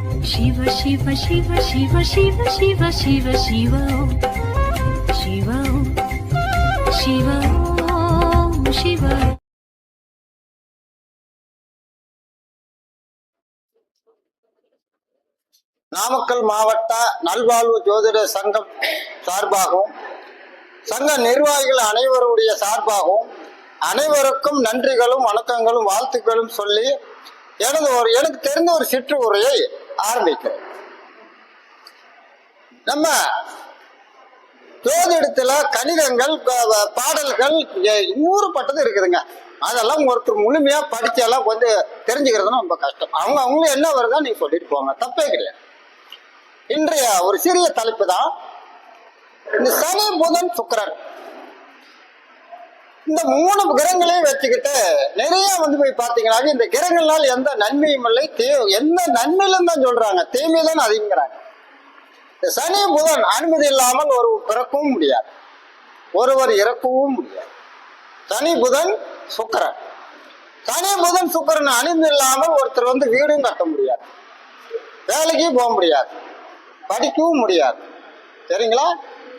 சிவ சிவ சிவ சிவ சிவ சிவ சிவ சிவோ சிவோ சிவோ சிவோ நாமக்கல் மாவட்ட நல்வாழ்வு ஜோதிட சங்கம் சார்பாகவும் சங்க நிர்வாகிகள் அனைவருடைய சார்பாகவும் அனைவருக்கும் நன்றிகளும் வணக்கங்களும் வாழ்த்துக்களும் சொல்லி எனது ஒரு எனக்கு தெரிந்த ஒரு சிற்று உரையை ஆரம்பிக்கிறோம் நம்ம ஜோதிடத்துல கணிதங்கள் பாடல்கள் எ- ஊறுபட்டது இருக்குதுங்க. அதெல்லாம் ஒருத்தர் முழுமையா படிச்செல்லாம் கொஞ்சம் தெரிஞ்சுக்கிறது ரொம்ப கஷ்டம். அவங்க அவங்களும் என்ன வருதோ நீங்க சொல்லிட்டு போங்க. தப்பே கிடையாது. இன்றைய ஒரு சிறிய தலைப்பு தான் இந்த சனி புதன் சுக்கரன். இந்த மூணு கிரகங்களையும் வச்சுக்கிட்டு நிறைய வந்து போய் பாத்தீங்கன்னா இந்த கிரகங்களால் எந்த நன்மையும் இல்லை. தீ எந்த நன்மையிலும் தான் சொல்றாங்க. தீமை தான் அதிகங்கிறாங்க. இந்த சனி புதன் அனுமதி இல்லாமல் ஒரு பிறக்கவும் முடியாது. ஒருவர் இறக்கவும் முடியாது. சனி புதன் சுக்கிரன். சனி புதன் சுக்கரன் அனுமதி இல்லாமல் ஒருத்தர் வந்து வீடும் கட்ட முடியாது. வேலைக்கும் போக முடியாது. படிக்கவும் முடியாது. சரிங்களா?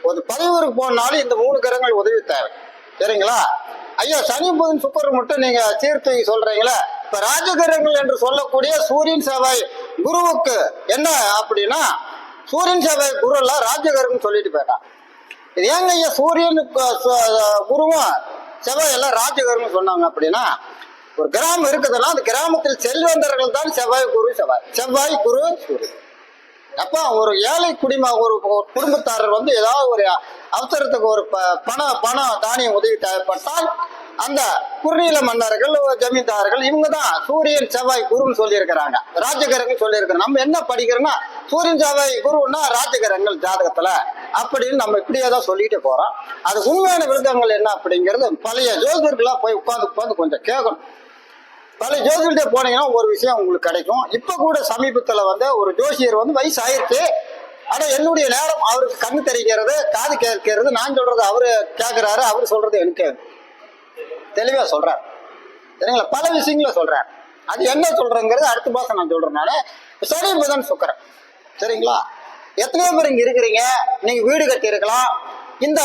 ஒரு பதிவூருக்கு போனாலும் இந்த மூணு கிரகங்கள் உதவி தேவை. சரிங்களா? ஐயா சனி புதன் சுக்கர் மட்டும் நீங்க சீர்தூக்கி சொல்றீங்களா. இப்ப ராஜகிரகங்கள் என்று சொல்லக்கூடிய சூரியன் செவ்வாய் குருவுக்கு என்ன அப்படின்னா சூரியன் செவ்வாய் குரு எல்லாம் ராஜகிரகம் சொல்லிட்டு போயிட்டான். இது ஏங்க ஐயா சூரியனுக்கு குருவும் செவ்வாய் எல்லாம் ராஜகிரகம் சொன்னாங்க அப்படின்னா ஒரு கிராமம் இருக்குதுன்னா அந்த கிராமத்தில் செல்வந்தர்கள் தான் செவ்வாய் குரு செவ்வாய் செவ்வாய் குரு சூரியன். அப்போ ஒரு ஏழை குடிம ஒரு ஒரு குடும்பத்தாரர் வந்து ஏதாவது ஒரு அவசரத்துக்கு ஒரு ப- பண பணம் தானியம் உதவி தேவைப்பட்டால் அந்த குறுநில மன்னர்கள் ஜமீன்தார்கள் இவங்க தான் சூரியன் செவ்வாய் குருன்னு சொல்லியிருக்கிறாங்க. ராஜகிரகங்கள் சொல்லியிருக்கிறோம் நம்ம என்ன படிக்கிறோம்னா சூரியன் செவ்வாய் குருன்னா ராஜகிரகங்கள் ஜாதகத்துல அப்படின்னு நம்ம இப்படியே தான் சொல்லிட்டு போறோம். அது உண்மையான விருதங்கள் என்ன அப்படிங்கிறது பழைய ஜோதிடர்களா போய் உட்காந்து உட்காந்து கொஞ்சம் கேட்கணும். பல ஜோதிடத்தை போனீங்கன்னா ஒரு விஷயம் உங்களுக்கு கிடைக்கும். இப்போ கூட சமீபத்தில் வந்து ஒரு ஜோசியர் வந்து வயசு ஆயிருக்கு என்னுடைய நேரம் அவருக்கு கண்ணு தெரிக்கிறது காது கேட்கிறது நான் சொல்றது அவரு கேட்கிறாரு அவர் சொல்றது எனக்கு தெளிவாக சொல்கிறார் சரிங்களா? பல விஷயங்களை சொல்கிறார் அது என்ன சொல்கிறேங்கிறது அடுத்த மாதம் நான் சொல்றேனால சனி புதன் சுக்கரன். சரிங்களா? எத்தனையோ பேர் இங்கே இருக்கிறீங்க. நீங்கள் வீடு கட்டியிருக்கலாம். இந்த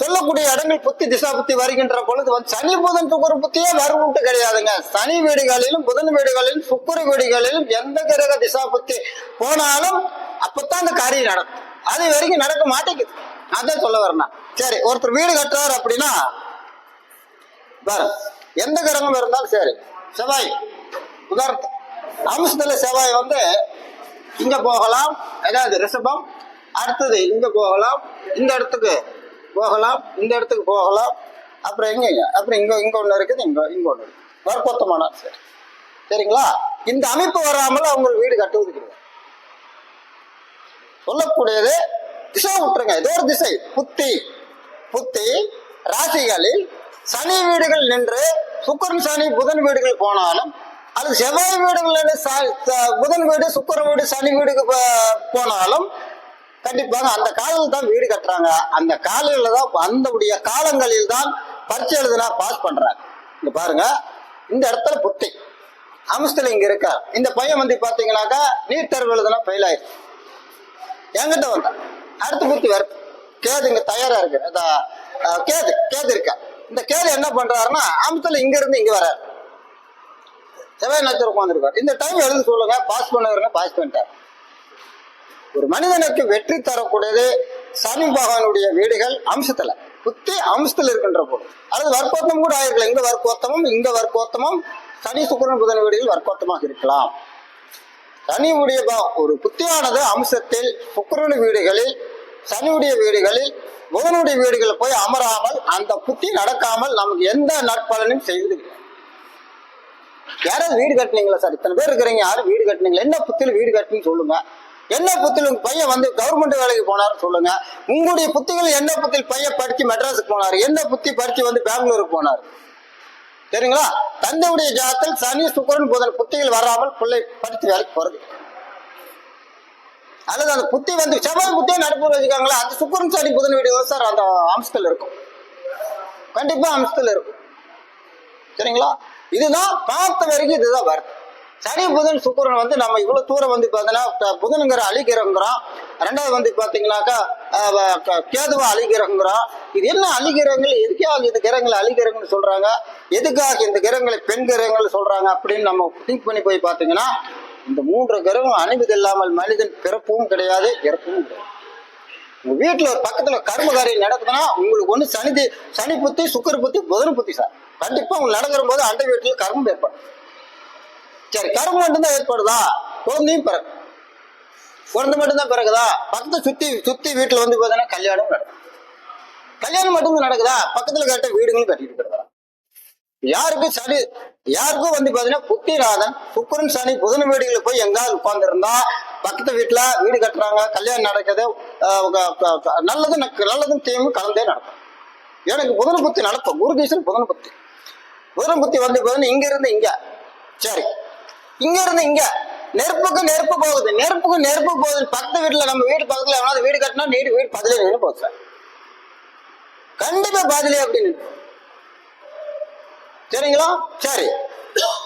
சொல்லக்கூடிய இடங்கள் புத்தி திசா புத்தி வருகின்ற பொழுது வந்து சனி புதன் சுக்கர புத்தியே வருவன்ட்டு கிடையாதுங்க. சனி வீடுகளிலும் புதன் வீடுகளிலும் சுக்கர வீடுகளிலும் எந்த கிரக திசா புத்தி போனாலும் அப்பத்தான் அந்த காரியம் நடக்கும். அது வரைக்கும் நடக்க மாட்டேங்குது. அதான் சொல்ல வரேன் சரி ஒருத்தர் வீடு கட்டுறாரு அப்படின்னா பாரு எந்த கிரகம் இருந்தாலும் சரி செவ்வாய் உதாரணத்து அம்சத்துல செவ்வாய் வந்து இங்க போகலாம் அதாவது ரிஷபம் அடுத்தது இங்க போகலாம் இந்த இடத்துக்கு போகலாம். இந்த இடத்துக்கு போகலாம். அப்புறம் எங்க அப்புறம் இங்க இங்கே ஒன்று இருக்குது இங்கே இங்கே ஒன்று இருக்குது. வற்பொத்தமான சரி சரிங்களா? இந்த அமைப்பு வராமல் அவங்க வீடு கட்டுவது கிடையாது. சொல்லக்கூடியது திசை விட்டுருங்க ஏதோ ஒரு திசை. புத்தி. புத்தி. ராசிகளில் சனி வீடுகள் நின்று சுக்கரன் சனி புதன் வீடுகள் போனாலும் அது செவ்வாய் வீடுகள் புதன் வீடு சுக்கரன் வீடு சனி வீடுக்கு போனாலும் கண்டிப்பாக அந்த காலையில் தான் வீடு கட்டுறாங்க. அந்த காலையில தான் அந்தவுடைய காலங்களில் தான் பரிச்சை எழுதுனா பாஸ் பண்றாங்க. இங்க பாருங்க. இந்த இடத்துல புத்தி. அம்சத்துல இங்க இருக்கா. இந்த பையன் வந்து பாத்தீங்கன்னாக்கா நீட் தேர்வு எழுதுனா ஃபெயில் ஆயிடுச்சு. என்கிட்ட வந்தான். அடுத்த புத்தி வருது கேது இங்க தயாரா இருக்கு. அந்த, கேது கேது இருக்கா. இந்த கேது என்ன பண்றாருன்னா அம்சத்துல இங்க இருந்து இங்க வராரு செவ்வாய் நட்சத்திரம் உட்காந்துருக்காரு இந்த டைம் எழுதி சொல்லுங்க. பாஸ் பண்ணுவாருங்க பாஸ் பண்ணிட்டார். ஒரு மனிதனுக்கு வெற்றி தரக்கூடியது சனி பகவானுடைய வீடுகள் அம்சத்துல. புத்தி அம்சத்துல இருக்கின்ற போது அல்லது வர்க்கோத்தம் கூட ஆயிருக்கலாம். இங்க வர்க்கோத்தமும் இங்க வர்க்கோத்தமும். சனி சுக்கிரன் புதன் வீடுகள் வர்க்கோத்தமாக இருக்கலாம். சனியுடைய ஒரு புத்தியானது அம்சத்தில் சுக்கரன் வீடுகளில் சனியுடைய வீடுகளில் புதனுடைய வீடுகளில் போய் அமராமல் அந்த புத்தி நடக்காமல் நமக்கு எந்த நற்பலனும் செய்து யாராவது வீடு கட்டுனீங்களா சார்? இத்தனை பேர் இருக்கிறீங்க. யாரும் வீடு கட்டுனீங்களா? என்ன புத்தியில் வீடு கட்டுன்னு சொல்லுங்க. என்ன புத்தில் உங்க பையன் வந்து கவர்மெண்ட் வேலைக்கு போனார் சொல்லுங்க. உங்களுடைய புத்திகள் என்ன புத்தியில் பையன் படிச்சு மெட்ராஸுக்கு போனார்? என்ன புத்தி படிச்சு வந்து பெங்களூருக்கு போனார்? சரிங்களா? தந்தையுடைய ஜாதத்தில் சனி சுக்கரன் புதன் புத்திகள் வராமல் பிள்ளை படித்து வேலைக்கு போறது. அல்லது அந்த புத்தி வந்து செவ்வாய் புத்தியை நடப்பு வச்சுக்காங்களா அந்த சுக்கரன் சனி புதன் வீடு சார் அந்த அம்சத்தில் இருக்கும். கண்டிப்பா அம்சத்தில் இருக்கும். சரிங்களா? இதுதான் பார்த்த வரைக்கும் இதுதான் வருது. சனி புதன் சுக்கிரன் வந்து நம்ம இவ்வளவு தூரம் வந்து பார்த்தீங்கன்னா புதனுங்கிற அழிக்கிறோங்கிறோம் ரெண்டாவது வந்து பார்த்தீங்கன்னாக்கா கேதுவா வ- கேதுவை அழிக்கிறோங்கிறோம் இது என்ன அழிக்கிறவங்கள் எதுக்காக இந்த கிரகங்களை அழிக்கிறவங்கன்னு சொல்றாங்க? எதுக்காக இந்த கிரகங்களை பெண் கிரகங்கள் சொல்றாங்க அப்படின்னு நம்ம திங்க் பண்ணி போய் பார்த்தீங்கன்னா இந்த மூன்று கிரகம் அணிவது இல்லாமல் மனிதன் பிறப்பும் கிடையாது இறப்பும் கிடையாது. உங்க வீட்டுல ஒரு பக்கத்துல கர்ம காரியம் நடக்குதுன்னா உங்களுக்கு ஒண்ணு சனி சனி புத்தி சுக்கர புத்தி புதன புத்தி சார். கண்டிப்பா உங்களுக்கு நடக்கிற போது அந்த வீட்டுல கர்மம் ஏற்படும். சரி கரும்பு மட்டும்தான் ஏற்படுதா? குழந்தையும் பிறக்கும். குழந்தை மட்டும்தான் பிறகுதா பக்கத்தை சுத்தி சுத்தி வீட்டுல வந்து பார்த்தீங்கன்னா கல்யாணம் நடக்கும் கல்யாணம் மட்டும்தான் நடக்குதா? பக்கத்துல கட்ட வீடுகளும் கட்டிட்டு இருக்கிறதா? யாருக்கும் சனி யாருக்கும் வந்து பாத்தீங்கன்னா புத்திநாதன் சுக்கரன் சனி புதன வீடுகளில் போய் எங்காவது உட்கார்ந்துருந்தா பக்கத்து வீட்டுல வீடு கட்டுறாங்க கல்யாணம் நடக்குது நல்லதும் நக்கு- நல்லதும் தீமும் கலந்தே நடக்கும். எனக்கு புதன புத்தி நடக்கும். குருகீசன் புதன புத்தி. புதன புத்தி வந்து பாத்தீங்கன்னா இங்க இருந்து இங்க. சரி. இங்க இருந்து இங்க. நெருப்புக்கு நெருப்பு போகுது. நெருப்புக்கு நெருப்பு போகுது. பக்கத்து வீட்டுல நம்ம வீடு பக்கத்துல எவனாவது வீடு கட்டினா நீடு வீடு பதிலே நின்று போகுது சார். கண்டிப்பா பதிலே அப்படின்னு சரிங்களா? சரி.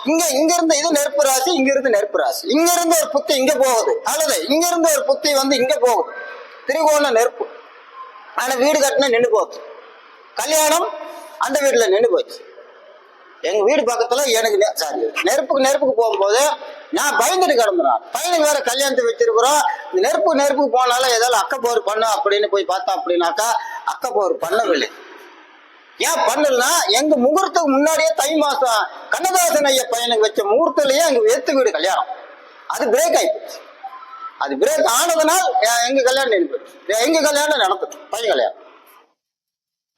இங்க இங்க இருந்து இது நெருப்பு ராசி இங்க இருந்து நெருப்பு ராசி. இங்க இருந்து ஒரு புத்தி இங்க போகுது. அல்லது இங்க இருந்து ஒரு புத்தி வந்து இங்க போகுது. திரிகோண நெருப்பு. ஆனா வீடு கட்டினா நின்று போச்சு. கல்யாணம் அந்த வீட்டுல நின்று போச்சு. எங்க வீடு பக்கத்துல எனக்கு சாரி நெருப்புக்கு நெருப்புக்கு போகும்போது நான் பயந்துட்டு கிடந்துறேன். பையனுக்கு வேற கல்யாணத்தை வச்சிருக்கிறோம். இந்த நெருப்பு நெருப்புக்கு போனாலும் ஏதாவது அக்கப்போர் பண்ண அப்படின்னு போய் பார்த்தா அப்படின்னாக்கா அக்கப்போர் பண்ணவில்லை. ஏன் பண்ணலன்னா எங்க முகூர்த்தத்துக்கு முன்னாடியே தை மாசம் கண்ணதாசன் ஐயா பையனுக்கு வச்ச முகூர்த்தலையே எங்க எத்து வீடு கல்யாணம். அது பிரேக் ஆயிடுச்சு அது பிரேக் ஆனதுனால் எங்க கல்யாணம் எங்க கல்யாணம் நடந்தது பையன் கல்யாணம்.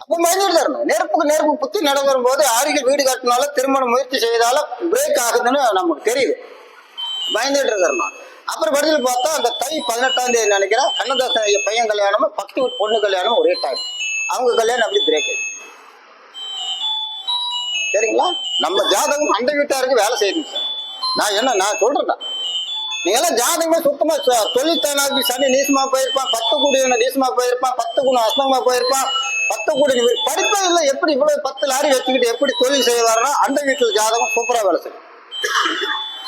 அப்போ பயந்துட்டு நெருப்புக்கு நெருப்பு புத்தி நடக்கும் போது அருகில் வீடு கட்டினாலும் திருமண முயற்சி செய்தாலும் பிரேக் ஆகுதுன்னு நமக்கு தெரியுது. பயந்துட்டு இருக்கிறோம் அப்புறம் படியில் பார்த்தா அந்த தை பதினெட்டாம் தேதி நினைக்கிறேன் கண்ணதாசன் ஐயா பையன் கல்யாணமும் பக்தி வீட்டு பொண்ணு கல்யாணமும் ஒரே டைம் அவங்க கல்யாணம் அப்படி பிரேக் சரிங்களா? நம்ம ஜாதகம் அந்த வீட்டாருக்கு வேலை செய்யணும் சார் நான் என்ன நான் சொல்றேன் நீங்களாம் எல்லாம் ஜாதகமே சுத்தமா ச- சனி நீசமா போயிருப்பான் பத்து கோடி நீசமா போயிருப்பான் பத்து குணம் அஸ்தமா போயிருப்பான் பத்து கோடி இவர் படிப்பே எப்படி இவ்வளவு பத்து லாரி வச்சுக்கிட்டு எப்படி தொழில் செய்வாருன்னா அந்த வீட்டுல ஜாதகம் சூப்பரா வேலை செய்யும்.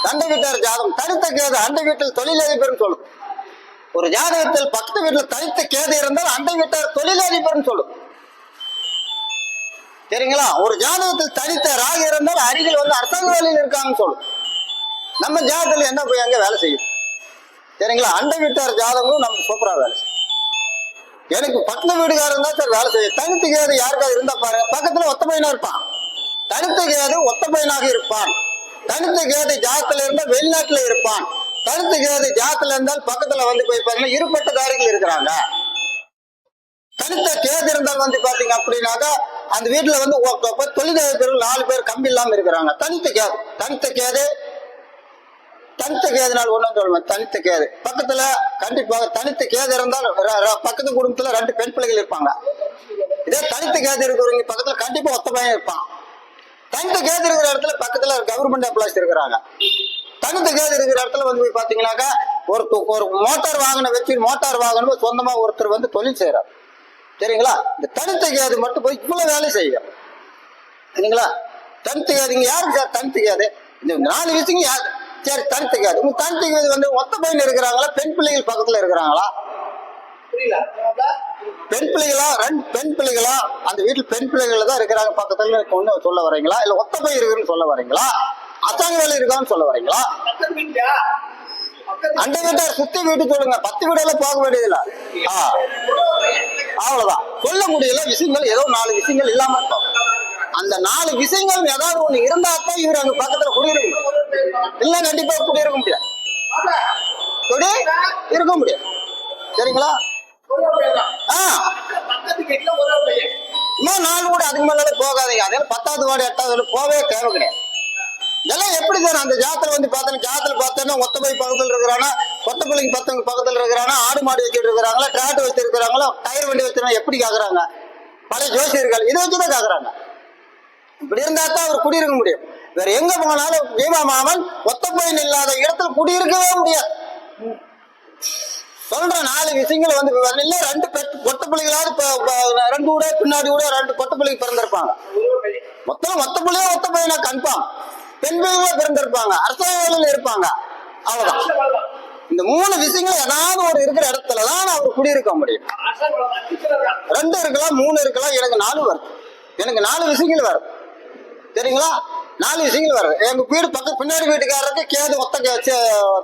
அந்த வீட்டார் ஜாதகம் தனித்த கேது அந்த வீட்டில் தொழிலதிபர்னு சொல்லும். ஒரு ஜாதகத்தில் பக்கத்து வீட்டில் தனித்த கேது இருந்தால் அந்த வீட்டார் தொழிலதிபர்னு சொல்லும். சரிங்களா ஒரு ஜாதகத்தில் தனித்த ராகு இருந்தால் அருகில் வந்து அரசாங்க வேலையில் இருக்காங்கன்னு சொல்லும். நம்ம ஜாதகத்தில் என்ன போய் அங்கே வேலை செய்யும்? சரிங்களா? அண்டை வீட்டார் ஜாதகமும் நமக்கு சூப்பராக வேலை செய்யும். எனக்கு பக்கத்து வீடுகாரன் தான் சார் வேலை செய்யும். தனித்து கேது யாருக்காவது இருந்தா பாருங்க. பக்கத்துல ஒத்த பையனா இருப்பான். தனித்த கேது ஒத்த பையனாக இருப்பான். தனித்த கேது ஜாதத்துல இருந்தா வெளிநாட்டுல இருப்பான். தனித்து கேது ஜாதத்துல இருந்தால் பக்கத்துல வந்து போய் பாருங்க இருப்பட்டதாரிகள் இருக்கிறாங்க. தனித்த கேது இருந்தால் வந்து பாத்தீங்க அப்படின்னாக்கா அந்த வீட்டுல வந்து தொழில் நாலு பேர் கம்பி இல்லாம இருக்கிறாங்க. தனித்த கேது தனித்த கேது தனித்த கேதுனால் ஒன்றும் சொல்லுவேன் தனித்த கேது. பக்கத்துல கண்டிப்பாக தனித்த கேது இருந்தால் பக்கத்து குடும்பத்துல ரெண்டு பெண் பிள்ளைகள் இருப்பாங்க. இதே தனித்த கேது இருக்கிறவங்க பக்கத்துல கண்டிப்பா ஒத்த பையன் இருப்பான். தனித்த கேது இருக்கிற இடத்துல பக்கத்துல கவர்மெண்ட் எம்ப்ளாய்ஸ் இருக்கிறாங்க. தனித்த கேது இருக்கிற இடத்துல வந்து போய் பாத்தீங்கன்னாக்கா ஒரு ஒரு மோட்டார் வாகனம் வச்சு மோட்டார் வாகனம் சொந்தமா ஒருத்தர் வந்து தொழில் செய்யறாரு சரிங்களா? இந்த தனித்த கேது மட்டும் போய் இவ்வளவு வேலை செய்யும். சரிங்களா? தனித்த கேதுங்க யாருக்கு சார்? தனித்த கேது. இந்த நாலு விஷயங்க யாரு? சரி தனித்த கேது உங்க கேது வந்து ஒத்த பையன் இருக்கிறாங்களா? பெண் பிள்ளைகள் பக்கத்துல இருக்கிறாங்களா? பெண் பிள்ளைகளா? ரெண்டு பெண் பிள்ளைகளா? அந்த வீட்டுல பெண் பிள்ளைகள் தான் இருக்கிறாங்க. பக்கத்துல ஒண்ணு சொல்ல வரீங்களா? இல்ல ஒத்த பையன் இருக்குன்னு சொல்ல வரீங்களா? அத்தாங்க வேலை இருக்கான்னு சொல்ல வரீங்களா? அந்த வீட்டார் சுத்தி வீட்டு சொல்லுங்க. பத்து வீடெல்லாம் போக வேண்டியதில்ல. ஆ. அவ்வளவுதான். சொல்ல முடியல. விஷயங்கள் ஏதோ நாலு விஷயங்கள் இல்லாம இருக்கும் அந்த நாலு விஷயங்கள் ஏதாவது ஒண்ணு இருந்தா தான் இவர் அங்க பக்கத்துல குடியிருக்க முடியும். இல்ல கண்டிப்பா குடியிருக்க முடியாது. குடி இருக்க முடியாது. சரிங்களா? ஆ. இன்னும் நாலு கூட அதுக்கு மேல போகாதீங்க. அதே பத்தாவது வார்டு எட்டாவது போவே போகவே தேவை கிடையாது. இதெல்லாம் எப்படி சார் அந்த ஜாத்திரை வந்து பார்த்தோன்னா ஜாத்திரை பார்த்தோன்னா ஒத்த போய் பக்கத்துல இருக்கிறானா கொத்த பிள்ளைங்க பத்தவங்க பக்கத்தில் இருக்கிறானா ஆடு மாடு வச்சுட்டு இருக்கிறாங்களா டிராக்டர் வச்சிருக்கிறாங்களோ டயர் வண்டி வச்சிருந்தா எப்படி கேக்குறாங்க? பழைய ஜோசியர்கள் இதை வச்சுதான் கேக்குறாங்க. இப்படி இருந்தா தான் அவர் குடியிருக்க முடியும். வேற எங்க போனாலும் பீமா மாமன் ஒத்த பையன் இல்லாத இடத்துல குடியிருக்கவே முடியாது. சொல்ற நாலு விஷயங்கள் வந்து இல்ல ரெண்டு பெட் கொட்ட பிள்ளைகளாவது ரெண்டு கூட பின்னாடி கூட ரெண்டு கொட்ட பிள்ளைக்கு பிறந்திருப்பாங்க. மொத்தம் மொத்த பிள்ளையா ஒத்த பையனா கன்ஃபார்ம். பெண் பிள்ளைகளா பிறந்திருப்பாங்க. அரசாங்க வேலையில இருப்பாங்க. அவ்வளவுதான். இந்த மூணு விஷயங்கள் ஏதாவது ஒரு இருக்கிற இடத்துல தான் அவர் குடியிருக்க முடியும். ரெண்டு இருக்கலாம் மூணு இருக்கலாம் எனக்கு நாலு வருது. எனக்கு நாலு விஷயங்கள் வருது. சரிங்களா நாலு விஷயங்கள் வர்றது எங்க வீடு பக்கம் பின்னாடி வீட்டுக்காரருக்கு கேது ஒத்த கே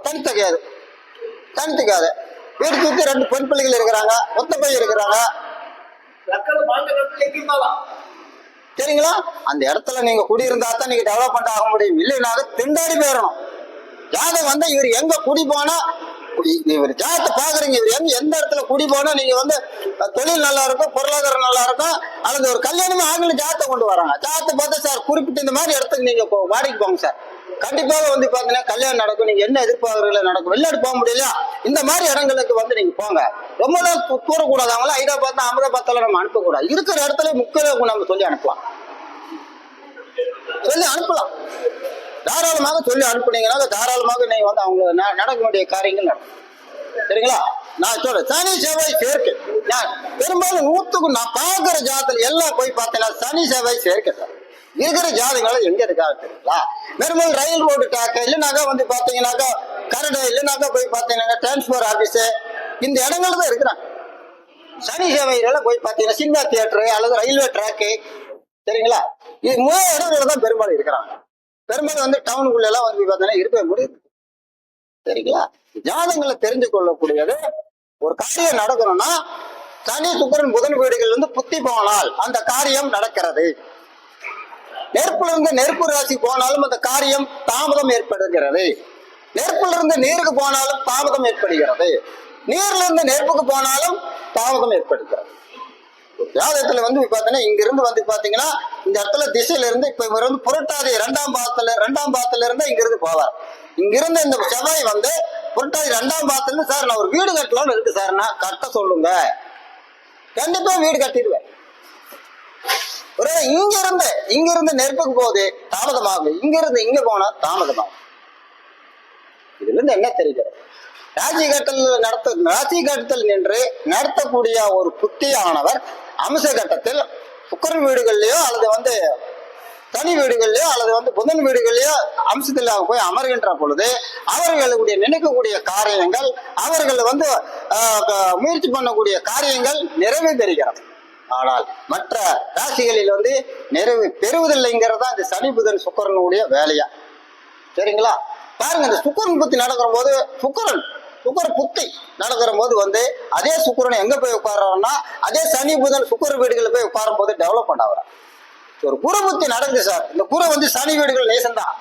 தனித்த கேது. தனித்த கேது. வீடு சுத்தி ரெண்டு பெண் பிள்ளைகள் இருக்கிறாங்க ஒத்த பையன் இருக்கிறாங்க. சரிங்களா அந்த இடத்துல நீங்க குடியிருந்தா தான் நீங்க டெவலப்மெண்ட் ஆக முடியும். இல்லைனாலும் திண்டாடி போயிடணும். ஜாதகம் வந்து இவர் எங்க குடி போனா குடி- இவர் ஜாதத்தை பாக்குறீங்க. இவர் எங்க எந்த இடத்துல குடி போனா நீங்க வந்து தொழில் நல்லா இருக்கும் பொருளாதாரம் நல்லா இருக்கும் அல்லது ஒரு கல்யாணமே ஆகல ஜாதத்தை கொண்டு வராங்க. ஜாதத்தை பார்த்தா சார் குறிப்பிட்ட இந்த மாதிரி இடத்துக்கு நீங்க போ- வாடகைக்கு போங்க சார். கண்டிப்பாக வந்து பாத்தீங்கன்னா கல்யாணம் நடக்கும் நீங்க என்ன எதிர்பார்க்கறீங்களோ நடக்கும். வெளிநாடு போக முடியல இந்த மாதிரி இடங்களுக்கு வந்து நீங்க போங்க. ரொம்ப நாள் தூ- தூரக்கூடாது அவங்கள ஹைதராபாத் அகமதாபாத்ல நம்ம அனுப்பக்கூடாது. இருக்கிற இடத்துல முக்கிய நம்ம சொல்லி அனுப்பலாம். சொல்லி அனுப்பலாம். தாராளமாக சொல்லி அனுப்புனீங்கன்னா தாராளமாக நீங்க வந்து அவங்க நடக்க வேண்டிய காரியங்கள் நடக்கும். சரிங்களா? நான் சொல்றேன். சனி செவ்வாய் சேர்க்கை. நான் பெரும்பாலும் நூத்துக்கு நான் பாக்குற ஜாதத்துல எல்லாம் போய் பார்த்தீங்கன்னா சனி செவ்வாய் சேர்க்கை சார் இருக்கிற ஜாதகங்கள் எங்க இருக்காது தெரியுங்களா? பெரும்பாலும் ரயில் ரோடு டாக்க இல்லைனாக்கா வந்து பாத்தீங்கன்னாக்கா கரடு இல்லைனாக்கா போய் பாத்தீங்கன்னாக்கா டிரான்ஸ்போர்ட் ஆபீஸ் இந்த இடங்கள் தான் இருக்கிறாங்க. சனி சேவையில போய் பாத்தீங்கன்னா சினிமா தியேட்டரு அல்லது ரயில்வே ட்ராக்கு சரிங்களா? இது மூணு இடங்கள்ல தான் பெரும்பாலும் இருக்கிறாங்க. பெரும்பாலும் வந்து டவுனுக்குள்ள எல்லாம் வந்து பார்த்தீங்கன்னா இருக்கவே முடியுது. சரிங்களா? ஜாதகங்களை தெரிஞ்சு கொள்ளக்கூடியது ஒரு காரியம் நடக்கணும்னா சனி சுக்கரன் புதன் வீடுகள் வந்து புத்தி போனால் அந்த காரியம் நடக்கிறது. நெருப்புல இருந்து நெருப்பு ராசி போனாலும் அந்த காரியம் தாமதம் ஏற்படுகிறது. நெருப்புல இருந்து நீருக்கு போனாலும் தாமதம் ஏற்படுகிறது. நீர்ல இருந்து நெருப்புக்கு போனாலும் தாமதம் ஏற்படுகிறது. ஜாதகத்துல வந்து பாத்தீங்கன்னா இங்க இருந்து வந்து பாத்தீங்கன்னா இந்த இடத்துல திசையில இருந்து இப்ப இவர் வந்து புரட்டாதி இரண்டாம் பாதத்துல இரண்டாம் பாதத்துல இருந்து இங்க இருந்து போவார். இங்க இருந்து இந்த செவ்வாய் வந்து புரட்டாதி இரண்டாம் பாதத்துல இருந்து சார் நான் ஒரு வீடு கட்டலாம்னு இருக்கு சார். நான் கட்ட சொல்லுங்க. கண்டிப்பா வீடு கட்டிடுவேன். ஒரே இங்க இருந்து இங்க இருந்து நெருப்புக்கு போகுது தாமதமாகும் இங்க இருந்து இங்க போனா தாமதமாகும். இதுல இருந்து என்ன தெரிகிறது? ராஜி கட்டல் நடத்த ராஜி கட்டத்தில் நின்று நடத்தக்கூடிய ஒரு புத்தியானவர் அம்ச கட்டத்தில் சுக்கரன் வீடுகள்லயோ அல்லது வந்து தனி வீடுகள்லயோ அல்லது வந்து புதன் வீடுகள்லயோ அம்சத்தில் போய் அமர்கின்ற பொழுது அவர்களுடைய நினைக்கக்கூடிய காரியங்கள் அவர்கள் வந்து முயற்சி பண்ணக்கூடிய காரியங்கள் நிறைவு பெறுகிறது. ஆனால் மற்ற ராசிகளில் வந்து நிறைவு பெறுவதில்லைங்கிறது தான் இந்த சனி புதன் சுக்கரனுடைய வேலையா? சரிங்களா? பாருங்க இந்த சுக்கரன் புத்தி நடக்கிற போது சுக்கரன் சுக்கர புத்தி நடக்கிற போது வந்து அதே சுக்கரன் எங்க போய் உட்கார்றோம்னா அதே சனி புதன் சுக்கர வீடுகளில் போய் உட்காரும் போது டெவலப்மெண்ட் ஆகுறான் ஒரு குரு புத்தி நடக்குது சார். இந்த குரு வந்து சனி வீடுகள் நேசம்தான்.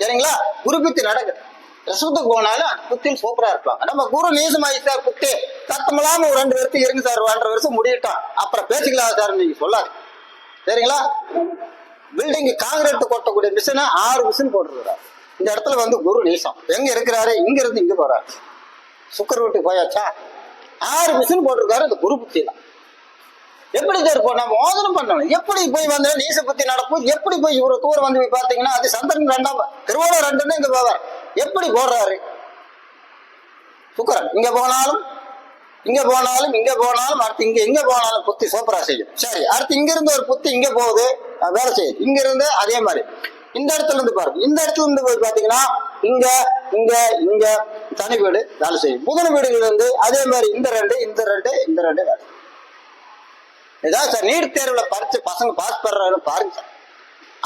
சரிங்களா? குரு புத்தி நடக்குது. ரசத்துக்கு போனாலும் அந்த புத்தியும் சூப்பரா இருக்கலாம். நம்ம குரு நேசமாயி சார் புத்தி. சத்தமில்லாம ஒரு ரெண்டு வருஷம் இருங்க சார். ரெண்டு வருஷம் முடியட்டான் அப்புறம் பேசிக்கலாம் சார் நீங்க சொல்லாது சரிங்களா? பில்டிங் காங்கிரீட் கொட்டக்கூடிய மிஷினை ஆறு மிஷின் போட்டுருக்கிறார். இந்த இடத்துல வந்து குரு நீசம். எங்க இருக்கிறாரு? இங்க இருந்து இங்க போறாரு. சுக்கர் வீட்டுக்கு போயாச்சா? ஆறு மிஷின் போட்டிருக்காரு இந்த குரு புத்தி தான் எப்படி சார் இப்போ நம்ம மோதனம் பண்ணணும்? எப்படி போய் வந்து நீச புத்தி நடக்கும்? எப்படி போய் இவ்வளவு தூரம் வந்து போய் பார்த்தீங்கன்னா அது சந்திரன் ரெண்டாம் திருவோணம் ரெண்டுன்னு இங்க போவார். எப்படி போடுறாரு? சுக்கரன் இங்க போனாலும் இங்க போனாலும் இங்க போனாலும் அடுத்து இங்க எங்க போனாலும் புத்தி சூப்பரா செய்யும். சரி அடுத்து இங்க இருந்து ஒரு புத்தி இங்க போகுது வேலை செய்யுது. இங்க இருந்து அதே மாதிரி. இந்த இடத்துல இருந்து பாருங்க. இந்த இடத்துல இருந்து போய் பாத்தீங்கன்னா இங்க இங்க இங்க. தனி வீடு வேலை செய்யும் புதன வீடுகள் வந்து அதே மாதிரி இந்த ரெண்டு இந்த ரெண்டு இந்த ரெண்டு வேலை. ஏதாவது சார் நீட் தேர்வுல பறிச்சு பசங்க பாஸ் பண்றாரு பாருங்க சார்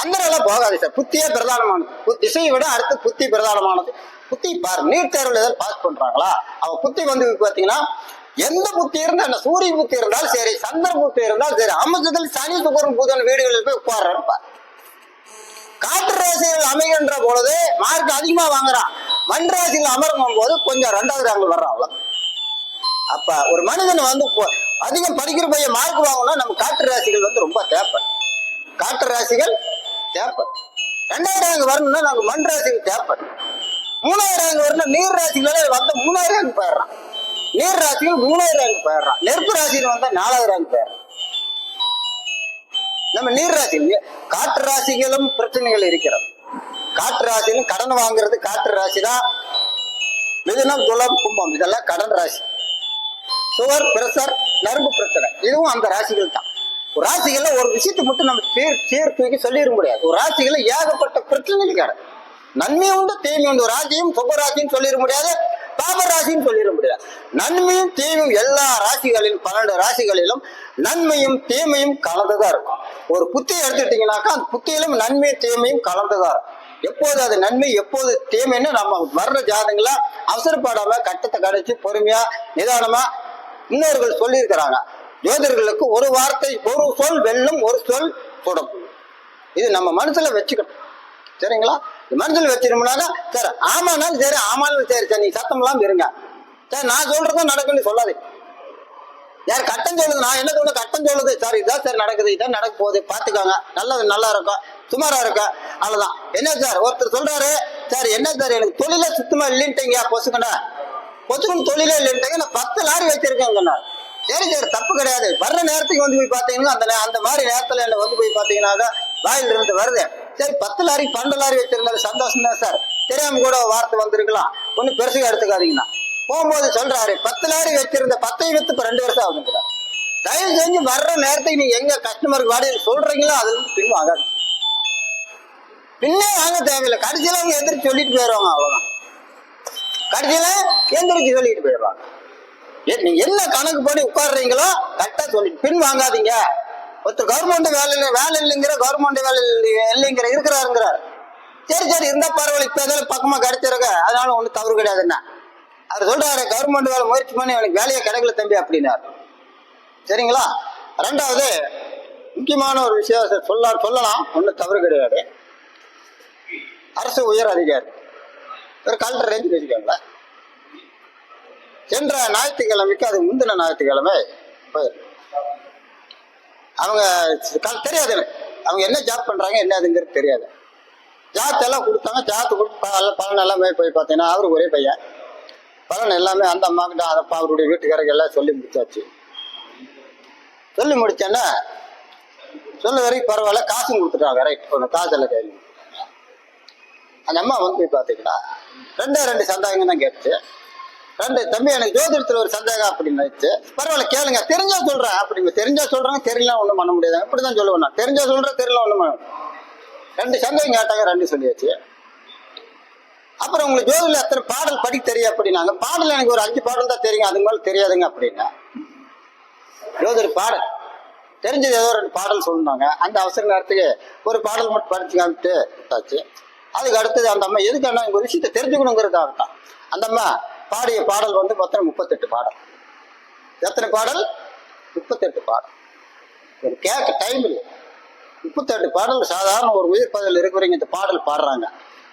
அந்த எல்லாம் போகாது சார் புத்தியே பிரதானமானது. திசையை விட அடுத்து புத்தி பிரதானமானது. புத்தி பாரு நீட் தேர்வுல ஏதாவது பாஸ் பண்றாங்களா? அவ புத்தி வந்து பாத்தீங்கன்னா எந்த புத்தி இருந்தா என்ன? சூரிய புத்தி இருந்தாலும் சரி சந்திர புத்தி இருந்தாலும் சரி அமிர்தத்தில் சனி சுகரம் புதன் வீடுகளில் போய் உட்கார்றாரு பாரு காற்று ராசிகள் அமைகின்ற பொழுது மார்க் அதிகமா வாங்குறான் மண் ராசிகள் அமரும் போது கொஞ்சம் ரெண்டாவது ரேங்கில் வர்றான் அவ்வளவு அப்ப ஒரு மனிதன் வந்து அதிகம் படிக்கிற பையன் மார்க் வாங்கணும்னா நம்ம காற்று ராசிகள் வந்து ரொம்ப தேவை. காற்று ராசிகள் தேவை. ரெண்டாவது ரேங்க் வரணும்னா நாங்க மண் ராசிகள் தேவை. மூணாவது ரேங்க் வரணும் நீர் ராசிகளே வந்து மூணாவது ரேங்க் போயிடுறான். நீர் ராசிகள் மூணாவது ரேங்க் போயிடுறான். நெருப்பு ராசியில் வந்தா நாலாவது ரேங்க் போயிடுறான். நம்ம நீர் ராசி காற்று ராசிகளும் பிரச்சனைகள் இருக்கிறது. காற்று ராசியிலும் கடன் வாங்குறது காற்று ராசி தான் மிதுனம் துலம் கும்பம் இதெல்லாம் கடன் ராசி. சுவர் பிரஷர் நரம்பு பிரச்சனை. இதுவும் அந்த ராசிகள் தான். ஒரு ராசிகள்ல ஒரு விஷயத்தை மட்டும் நம்ம பேர் சேர் தூக்கி சொல்லிட முடியாது. ஒரு ராசிகள்ல ஏகப்பட்ட பிரச்சனைகள் கிடக்கு நன்மை உண்டு தீமை உண்டு. ராசியும் சுப ராசியும் சொல்லிட முடியாது. பாப ராசின்னு சொல்லிட முடியாது நன்மையும் தீமையும் எல்லா ராசிகளிலும் பன்னெண்டு ராசிகளிலும் நன்மையும் தீமையும் கலந்துதான் இருக்கும். ஒரு புத்தியை எடுத்துக்கிட்டீங்கன்னாக்கா அந்த புத்தியிலும் நன்மையும் தீமையும் கலந்துதான் இருக்கும். எப்போது அது நன்மை எப்போது தீமைன்னு நம்ம வர்ற ஜாதங்களை அவசரப்படாம கட்டத்தை கடைச்சி பொறுமையா நிதானமா இன்னொருகள் சொல்லியிருக்கிறாங்க. ஜோதிடர்களுக்கு ஒரு வார்த்தை ஒரு சொல் வெல்லும் ஒரு சொல் சுடும் இது நம்ம மனசுல வச்சுக்கணும். சரிங்களா? மனதில் மனசுல சார் சரி ஆமானாலும் சரி ஆமானாலும் சரி சரி நீ சத்தம் இல்லாமல் இருங்க. சார் நான் சொல்றதும் நடக்குன்னு சொல்லாது. யார் கட்டம் சொல்லுது? நான் என்ன சொல்லுது கட்டம் சொல்லுது. சார் இதுதான் சார் நடக்குது இதான் நடக்க போகுது. பாத்துக்கோங்க நல்லது நல்லா இருக்கும். சுமாரா இருக்கும். அவ்வளவுதான். என்ன சார்? ஒருத்தர் சொல்றாரு சார் என்ன சார்? எனக்கு தொழில சுத்தமா இல்லைன்ட்டீங்க பொசுக்கண்டா பொசுக்கணும் தொழிலே இல்லைன்ட்டாங்க நான் பத்து லாரி வச்சிருக்கேங்கண்ணா சரி சார் தப்பு கிடையாது. வர்ற நேரத்துக்கு வந்து போய் பாத்தீங்கன்னா அந்த அந்த மாதிரி நேரத்துல என்ன வந்து போய் பார்த்தீங்கன்னாக்கா வாயில் இருந்து வருது. சரி பத்து லாரி பன்னெண்டு லாரி வச்சிருந்தாரு சந்தோஷம் தான் சார். தெரியாம கூட வார்த்தை வந்திருக்கலாம். ஒன்னும் பெருசுக்கு எடுத்துக்காதீங்கண்ணா. போகும்போது சொல்றாரு பத்து லாரி வச்சிருந்த பத்தையும் வித்து இப்ப ரெண்டு வருஷம் ஆகுதுங்கிறார் தயவு செஞ்சு வர்ற நேரத்துக்கு நீங்க எங்க கஸ்டமருக்கு வாடகை சொல்றீங்களோ அதுல இருந்து பின் வாங்காது பின்னே வாங்க தேவையில்லை. கடைசியில அவங்க எந்திரிச்சு சொல்லிட்டு போயிடுவாங்க அவ்வளோதான் கடைசியில எந்திரிச்சு சொல்லிட்டு போயிடுவாங்க. நீங்க என்ன கணக்கு போட்டு உட்காடுறீங்களோ கரெக்டா சொல்லிட்டு பின் வாங்காதீங்க. ஒருத்தர் கவர்மெண்ட் வேலை இல்லை வேலை இல்லைங்கிற கவர்மெண்ட் வேலை இல்லைங்கிற இருக்கிறாருங்கிறார். சரி சரி இருந்தால் பரவாயில்ல இப்போ ஏதாவது பக்கமாக கிடைச்சிருக்க அதனால ஒன்றும் தவறு கிடையாதுன்னா அவர் சொல்றாரு கவர்மெண்ட் வேலை முயற்சி பண்ணி எனக்கு வேலையை கிடைக்கல தம்பி அப்படின்னார். சரிங்களா? ரெண்டாவது முக்கியமான ஒரு விஷயம் சொல்ல சொல்லலாம். ஒன்றும் தவறு கிடையாது. அரசு உயர் அதிகாரி. ஒரு கலெக்டர் ரேஞ்சு வச்சுக்கோங்களேன் சென்ற ஞாயிற்றுக்கிழமைக்கு அது முந்தின ஞாயிற்றுக்கிழமை போயிருக்கு அவங்க க- தெரியாது எனக்கு. அவங்க என்ன ஜாப் பண்றாங்க என்னதுங்கிறது தெரியாது. ஜாத் எல்லாம் கொடுத்தாங்க ஜாத்து கொடுத்து பல பலன் எல்லாமே போய் பார்த்தீங்கன்னா அவருக்கு ஒரே பையன். பலன் எல்லாமே அந்த அம்மாக்கிட்ட அதப்பா அப்பா அவருடைய வீட்டுக்காரங்க எல்லாம் சொல்லி முடிச்சாச்சு. சொல்லி முடிச்சேன்னா சொல்ல வரைக்கும் பரவாயில்ல காசும் கொடுத்துட்டாங்க ரைட் கொஞ்சம் காசு எல்லாம் கையில் அந்த அம்மா வந்து போய் பார்த்தீங்கன்னா ரெண்டே ரெண்டு சந்தாயங்க தான் கேட்டுச்சு. ரெண்டு தம்பி எனக்கு ஜோதிடத்தில் ஒரு சந்தேகம் அப்படின்னு நினைச்சு பரவாயில்ல கேளுங்க. தெரிஞ்சா சொல்கிறேன் அப்படிங்க. தெரிஞ்சா சொல்கிறேன் தெரியல ஒன்றும் பண்ண முடியாது. இப்படிதான் சொல்லுவேன் நான். தெரிஞ்சா சொல்கிறேன் தெரியல ஒன்றும் பண்ண ரெண்டு சந்தேகம் கேட்டாங்க ரெண்டு சொல்லியாச்சு. அப்புறம் உங்களுக்கு ஜோதியில் எத்தனை பாடல் படிக்க தெரியும் அப்படின்னாங்க. பாடல் எனக்கு ஒரு அஞ்சு பாடல் தான் தெரியும். அதுக்கு மேலே தெரியாதுங்க அப்படின்னா. ஜோதிடர் பாடல். தெரிஞ்சது ஏதோ ரெண்டு பாடல் சொன்னாங்க அந்த அவசர நேரத்துக்கு ஒரு பாடல் மட்டும் படிச்சு காமிட்டு விட்டாச்சு. அதுக்கு அடுத்தது அந்த அம்மா எதுக்கான ஒரு விஷயத்தை தெரிஞ்சுக்கணுங்கிறதுக்காக தான் அந்த அம்மா பாடிய பாடல் வந்து மொத்தம் முப்பத்தெட்டு பாடல். எத்தனை பாடல்? முப்பத்தெட்டு பாடல். ஒரு கேட்க டைம் இல்லை. முப்பத்தெட்டு பாடல் சாதாரண ஒரு உயிர் பதில் இருக்கிறவங்க இந்த பாடல் பாடுறாங்க.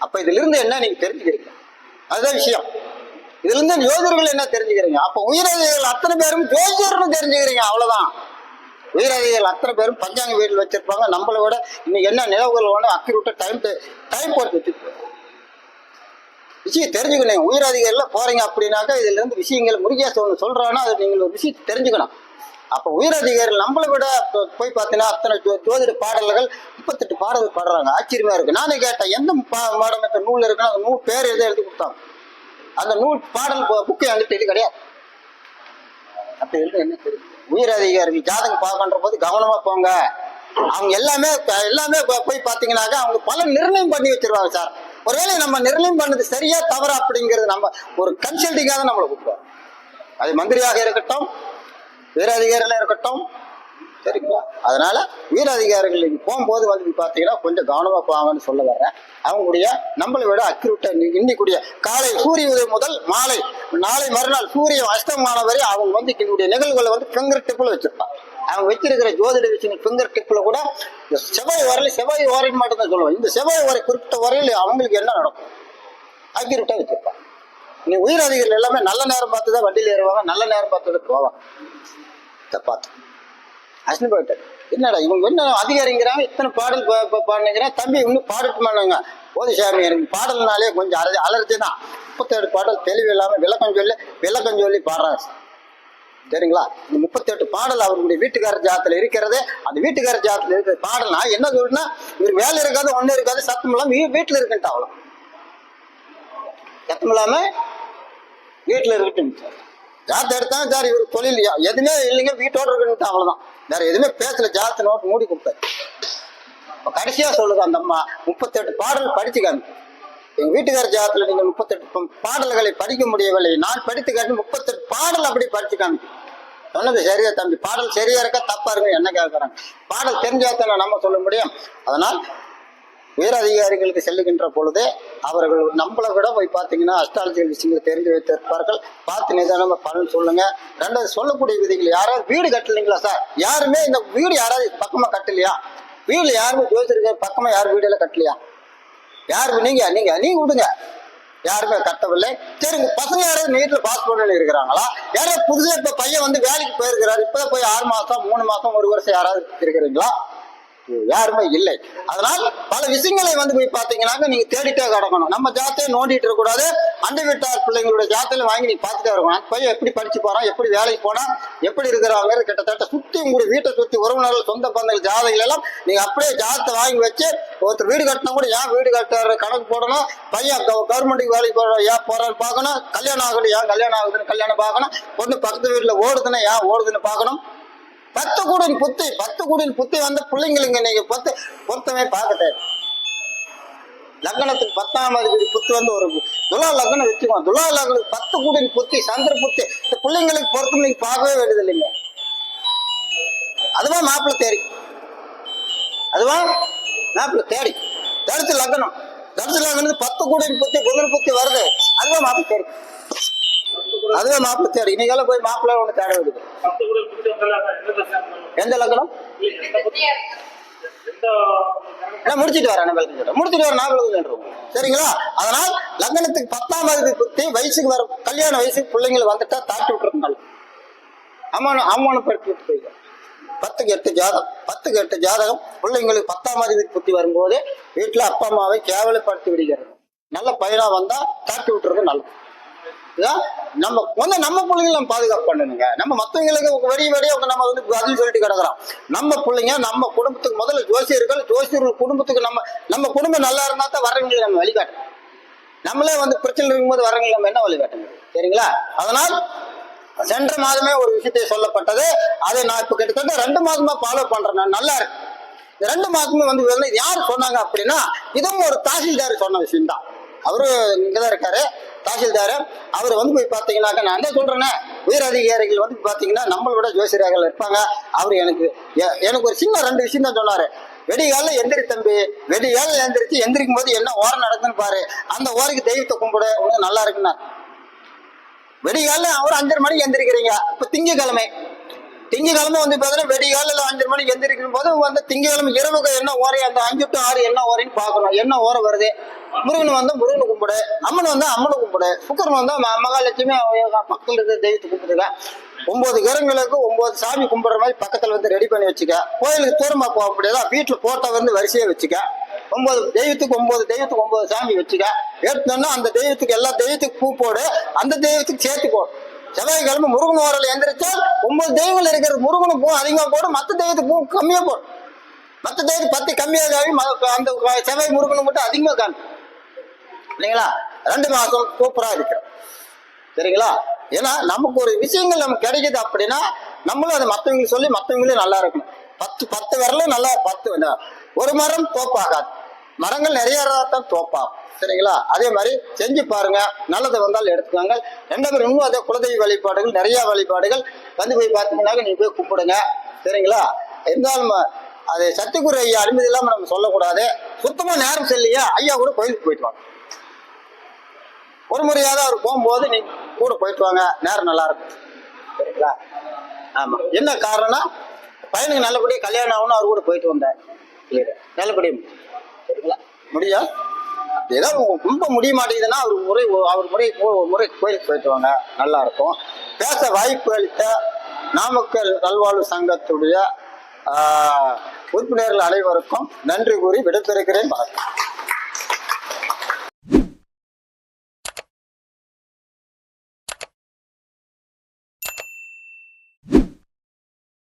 அப்போ இதிலிருந்து என்ன நீங்கள் தெரிஞ்சுக்கிறீங்க? அதுதான் விஷயம். இதுலேருந்து ஜோதிடர்கள் என்ன தெரிஞ்சுக்கிறீங்க? அப்போ உயிரதிகள் அத்தனை பேரும் ஜோதிடர்னு தெரிஞ்சுக்கிறீங்க அவ்வளோதான் உயிரதிகள் அத்தனை பேரும் பஞ்சாங்க வீட்டில் வச்சிருப்பாங்க. நம்மளை விட இன்னைக்கு என்ன நிலவுகள் வேணும் அக்யூரேட்டா டைம் டைம் போட்டு வச்சுருப்பாங்க. விஷயம் தெரிஞ்சுக்கணும் உயிரதிகாரில போறீங்க அப்படின்னாக்கா இதுல இருந்து விஷயங்கள் முருகேச ஒன்று அதை அது நீங்கள் ஒரு விஷயத்தை தெரிஞ்சுக்கணும். அப்ப உயரதிகாரிகள் நம்மளை விட போய் பார்த்தீங்கன்னா அத்தனை ஜோ- ஜோதிட பாடல்கள் முப்பத்தெட்டு பாடல்கள் பாடுறாங்க. ஆச்சரியமா இருக்கு. நானே கேட்டேன் எந்த பா- பாடம் என்ற நூல் இருக்குன்னா அந்த நூல் பேர் எதை எழுதி கொடுத்தாங்க. அந்த நூல் பாடல் புக்கு என்கிட்ட இது கிடையாது. அப்படி இருந்து என்ன தெரியும்? உயரதிகாரிகள் ஜாதகம் பார்க்கன்ற போது கவனமா போங்க. அவங்க எல்லாமே எல்லாமே போய் பார்த்தீங்கன்னாக்கா அவங்க பல நிர்ணயம் பண்ணி வச்சிருவாங்க சார். ஒருவேளை நம்ம நிர்ணயம் பண்ணது சரியா தவறா அப்படிங்கிறது நம்ம ஒரு கன்சல்டிங்காக தான் நம்மளை கூப்பிடுவோம் அது மந்திரியாக இருக்கட்டும் வீராதிகாரிகளா இருக்கட்டும் சரிங்களா? அதனால வீராதிகாரிகள் நீங்க போகும்போது வந்து பார்த்தீங்கன்னா கொஞ்சம் கவனமாக போவாங்கன்னு சொல்ல வர்றேன். அவங்களுடைய நம்மளை விட அக்யூரேட்டா இன்னைக்குடைய காலை சூரிய உதயம் முதல் மாலை நாளை மறுநாள் சூரியன் அஸ்தமான வரை அவங்க வந்து என்னுடைய நிகழ்வுகளை வந்து ஃபிங்கர் டிப்பில் வச்சிருப்பாங்க. அவன் வச்சிருக்கிற ஜோதிட விஷயம் ஃபிங்கர் டிப்பில் கூட இந்த செவ்வாய் வரையில் செவ்வாய் ஓரைன்னு மட்டும் தான் சொல்லுவாங்க. இந்த செவ்வாய் வரை குறிப்பிட்ட வரையில் அவங்களுக்கு என்ன நடக்கும்? அக்யூரேட்டாக வச்சிருப்பான் நீ உயிர் அதிகாரிகள் எல்லாமே நல்ல நேரம் பார்த்து தான் வண்டியில் ஏறுவாங்க நல்ல நேரம் பார்த்து தான் போவாங்க. இதை பார்த்து. அஸ்னு போயிட்டார் என்னடா இவங்க என்ன அதிகாரிங்கிறாங்க? இத்தனை பாடல் பா- பா- தம்பி இன்னும் பாடட்டுமானுங்க போது சாமி எனக்கு பாடல்னாலே கொஞ்சம் அலர்ஜி அலர்ஜி தான் முப்பத்தேழு பாடல் தெளிவு இல்லாமல் விளக்கம் சொல்லி விளக்கம் சொல்லி பாடுறாங்க. சார். சரிங்களா? இந்த முப்பத்தெட்டு பாடல் அவருடைய வீட்டுக்காரர் ஜாத்துல இருக்கிறது. அந்த வீட்டுக்காரர் ஜாத்துல இருக்கிற பாடல் நான் என்ன சொல்றேன்னா இவர் வேலை இருக்காது ஒண்ணு இருக்காது சத்தம் இல்லாம வீ- வீட்டுல இருக்குன்ட்டு அவ்வளோ சத்தம் இல்லாம வீட்டுல இருக்கட்டும். ஜாத்த எடுத்தாங்க சார் இவர் தொழில் எதுவுமே இல்லைங்க வீட்டோட இருக்குன்னு அவ்வளவுதான். வேற எதுவுமே பேசல ஜாத்த நோட்டு மூடி கொடுத்தாரு. கடைசியா சொல்லுது அந்த அம்மா முப்பத்தெட்டு பாடல் படிச்சுக்காங்க எங்க வீட்டுக்கார ஜாதத்துல நீங்க முப்பத்தெட்டு பாடல்களை படிக்க முடியவில்லை. நான் படித்து காட்டி முப்பத்தெட்டு பாடல் அப்படி படிச்சு காமிச்சு சொன்னது சரியா தம்பி? பாடல் சரியா இருக்கா? தப்பா இருக்கு? என்ன கேட்கறாங்க பாடல் தெரிஞ்சாத்தான நம்ம சொல்ல முடியும். அதனால் உயர் அதிகாரிகளுக்கு செல்லுகின்ற பொழுது அவர்கள் நம்மளை விட போய் பார்த்தீங்கன்னா அஸ்ட்ராலஜி விஷயங்கள் தெரிஞ்சு வைத்திருப்பார்கள். பார்த்து நிதானமாக பலன் சொல்லுங்க. ரெண்டாவது சொல்லக்கூடிய விதிகள் யாராவது வீடு கட்டலைங்களா சார் யாருமே இந்த வீடு யாராவது பக்கமா கட்டலையா? வீடு யாருமே ஜோசிருக்க பக்கமா யார் வீடுல கட்டலையா? யாரு நீங்க நீங்க நீங்க விடுங்க. யாருமே கட்டவில்லை. சரி பசங்க யாராவது நீட்ல பாஸ் பண்ணி இருக்கிறாங்களா? யாராவது புதுசா இப்ப பையன் வந்து வேலைக்கு போயிருக்கிறாரு. இப்பதான் போய் ஆறு மாசம் மூணு மாசம் ஒரு வருஷம் யாராவது இருக்கிறீங்களா? யாருமே இல்லை. அதனால் பல விஷயங்களை வந்து போய் பாத்தீங்கன்னாக்க நீங்க தேடிட்டே கிடக்கணும். நம்ம ஜாத்தையை நோண்டிட்டு இருக்க கூடாது அண்டை வீட்டார் பிள்ளைங்களுடைய ஜாத்தையில வாங்கி நீ பார்த்துட்டே இருக்கணும். பையன் எப்படி படிச்சு போறான் எப்படி வேலைக்கு போனா எப்படி இருக்கிறாங்க கிட்டத்தட்ட சுத்தி உங்களுடைய வீட்டை சுத்தி உறவினர்கள் சொந்த பந்தங்கள் ஜாதைகள் எல்லாம் நீங்க அப்படியே ஜாத்தை வாங்கி வச்சு ஒருத்தர் வீடு கட்டினா கூட ஏன் வீடு கட்டுற கணக்கு போடணும் பையன் கவர்மெண்ட்டுக்கு வேலைக்கு போற ஏன் போறான்னு பார்க்கணும் கல்யாணம் ஆகணும் ஏன் கல்யாணம் ஆகுதுன்னு கல்யாணம் பார்க்கணும் பொண்ணு பக்கத்து வீட்டுல ஓடுதுன்னா ஏன் ஓடுதுன்னு பார்க்கணும்? பத்து கூடின் புத்தி பத்து கூடின் புத்தி வந்து பிள்ளைங்களுக்கு நீங்க பத்து பொருத்தமே பார்க்கட்டே லக்னத்துக்கு பத்தாம் அதிபதி புத்தி வந்து ஒரு துலா லக்னம் வச்சுக்கோ துலா லக்னத்துக்கு பத்து கூடின் புத்தி சந்திர புத்தி இந்த பிள்ளைங்களுக்கு பொருத்தம் நீங்க பார்க்கவே வேண்டியது இல்லைங்க அதுவா மாப்பிள்ளை தேடி. அதுவா மாப்பிள்ளை தேடி. தடுத்து லக்னம். தடுத்து லக்னத்துக்கு பத்து கூடின் புத்தி புதன் புத்தி வருது. அதுவா மாப்பிள்ளை தேடி. அதுவே மாப்பிள்ளை தேடு இன்னைக்கெல்லாம் போய் மாப்பிள்ளை ஒன்று தேட வேண்டியது எந்த லக்கணம்? முடிச்சிட்டு வரேன் முடிச்சிட்டு வரேன் சரிங்களா? அதனால் லக்னத்துக்கு பத்தாம் வயசுக்கு வர கல்யாண வயசுக்கு பிள்ளைங்களை வந்துட்டா தாட்டி விட்டுருந்தாங்க அம்மானு அவமானப்படுத்தி விட்டு போயிடும் பத்துக்கு எட்டு ஜாதகம் பத்துக்கு எட்டு ஜாதகம் பிள்ளைங்களுக்கு பத்தாம் அதிபதி புத்தி வரும்போது வீட்டுல அப்பா அம்மாவை கேவலப்படுத்தி விடுகிறது. நல்ல பயனா வந்தா தாட்டி விட்டுறது நல்லது. நம்ம வந்து நம்ம பிள்ளைங்களை நம்ம பாதுகாப்பு பண்ணணுங்க. நம்ம மற்றவங்களுக்கு வெடி வெடியா நம்ம வந்து பதில் சொல்லிட்டு கிடக்குறோம். நம்ம பிள்ளைங்க நம்ம குடும்பத்துக்கு முதல்ல ஜோசியர்கள் ஜோசியர்கள் குடும்பத்துக்கு நம்ம நம்ம குடும்பம் நல்லா இருந்தா தான் வர்றவங்களுக்கு நம்ம வழிகாட்டணும் நம்மளே வந்து பிரச்சனை இருக்கும்போது வர்றவங்களுக்கு நம்ம என்ன வழிகாட்ட முடியும் சரிங்களா? அதனால் சென்ற மாதமே ஒரு விஷயத்தை சொல்லப்பட்டது. அதை நான் இப்போ கிட்டத்தட்ட ரெண்டு மாதமா ஃபாலோ பண்றேன். நான் நல்லா இருக்கு இந்த ரெண்டு மாதமே வந்து வந்து யார் சொன்னாங்க அப்படின்னா இதுவும் ஒரு தாசில்தார் சொன்ன விஷயம் தான் அவரு இங்கதான் இருக்காரு. தாசில்தார் அவர் வந்து போய் பார்த்தீங்கன்னாக்கா நான் என்ன சொல்றேனே உயர் அதிகாரிகள் வந்து பார்த்தீங்கன்னா நம்மளோட ஜோசியர்கள் இருப்பாங்க. அவர் எனக்கு எ- எனக்கு ஒரு சின்ன ரெண்டு விஷயம் தான் சொன்னாரு. வெடிகால எந்திரி தம்பி வெடிகால எந்திரிச்சு எந்திரிக்கும் போது என்ன ஓரம் நடக்குதுன்னு பாரு. அந்த ஓரைக்கு தெய்வத்தை கும்பிடு உனக்கு நல்லா இருக்குன்னா வெடிகால அவர் அஞ்சரை மணிக்கு எந்திரிக்கிறீங்க. இப்ப திங்கக்கிழமை திங்கக்கிழமை வந்து பார்த்தீங்கன்னா வெடிகாலில் அஞ்சரை மணிக்கு எந்திரிக்கும் போது வந்து திங்கக்கிழமை இரவுக்கு என்ன ஓரை அந்த அஞ்சு டு ஆறு என்ன ஓரைன்னு பார்க்கணும். என்ன ஓரை வருது? முருகன் வந்து முருகனை கும்பிடு. அம்மன் வந்து அம்மனை கும்பிடு. சுக்கரன் வந்து ம- மகாலட்சுமி பக்கத்தில் பக்கத்துல இருக்கிற தெய்வத்தை கும்பிடுங்க. ஒன்பது கிரகங்களுக்கு ஒன்பது சாமி கும்பிடுற மாதிரி பக்கத்தில் வந்து ரெடி பண்ணி வச்சுக்க. கோயிலுக்கு தூரமாக போக முடியாதா? வீட்டில் போட்டோ வந்து வரிசையாக வச்சுக்க. ஒன்பது தெய்வத்துக்கு ஒன்பது தெய்வத்துக்கு ஒன்பது சாமி வச்சுக்க. ஏற்றுனா அந்த தெய்வத்துக்கு எல்லா தெய்வத்துக்கு பூ போடு. அந்த தெய்வத்துக்கு சேர்த்து போடு செவ்வாய்க்கிழமை முருகன் ஓரல் எந்திரிச்சா ஒன்பது தெய்வங்கள் இருக்கிற முருகனும் பூ அதிகமாக போடும். மற்ற தெய்வத்துக்கு பூ கம்மியாக போடும். மற்ற தெய்வத்து பத்து கம்மியாக காமி அந்த செவ்வாய் முருகனுக்கு மட்டும் அதிகமா காணும். இல்லைங்களா? ரெண்டு மாசம் சூப்பரா இருக்கிறோம் சரிங்களா? ஏன்னா நமக்கு ஒரு விஷயங்கள் நமக்கு கிடைக்குது அப்படின்னா நம்மளும் அதை மற்றவங்களுக்கு சொல்லி மற்றவங்களையும் நல்லா இருக்கணும். பத்து பத்து விரலும் நல்லா பத்து ஒரு மரம் தோப்பாகாது. மரங்கள் நிறைய தான் தோப்பாகும் சரிங்களா? அதே மாதிரி செஞ்சு பாருங்க. நல்லது வந்தாலும் எடுத்துக்கோங்க. ரெண்டாவது இன்னும் அதே குலதெய்வ வழிபாடுகள் நிறைய வழிபாடுகள். வந்து போய் பார்த்தீங்கன்னாக்க நீங்க போய் கூப்பிடுங்க சரிங்களா? இருந்தாலும் அது சத்துக்குரு ஐயா அனுமதி இல்லாம நம்ம சொல்லக்கூடாது. சுத்தமா நேரம் செல்லியா ஐயா கூட கோயிலுக்கு போயிட்டு வாங்க. ஒரு முறையாவது அவர் போகும்போது நீ கூட போயிட்டு வாங்க. நேரம் நல்லா இருக்கும். சரிங்களா? ஆமா. என்ன காரணம்னா பையனுக்கு நல்லபடியாக கல்யாணம் ஆகணும் அவர் கூட போயிட்டு வந்தேன் இல்லையா? நல்லபடியா ஏதாவது முடியும் ரொம்ப முடிய மாட்டேங்குதுன்னா அவர் முறை அவர் முறை ஒரு முறை கோயிலுக்கு போயிட்டு வாங்க. நல்லா இருக்கும். பேச வாய்ப்பு அளித்த நாமக்கல் நல்வாழ்வு சங்கத்துடைய உறுப்பினர்கள் அனைவருக்கும் நன்றி கூறி விடைபெறுகிறேன். வணக்கம்.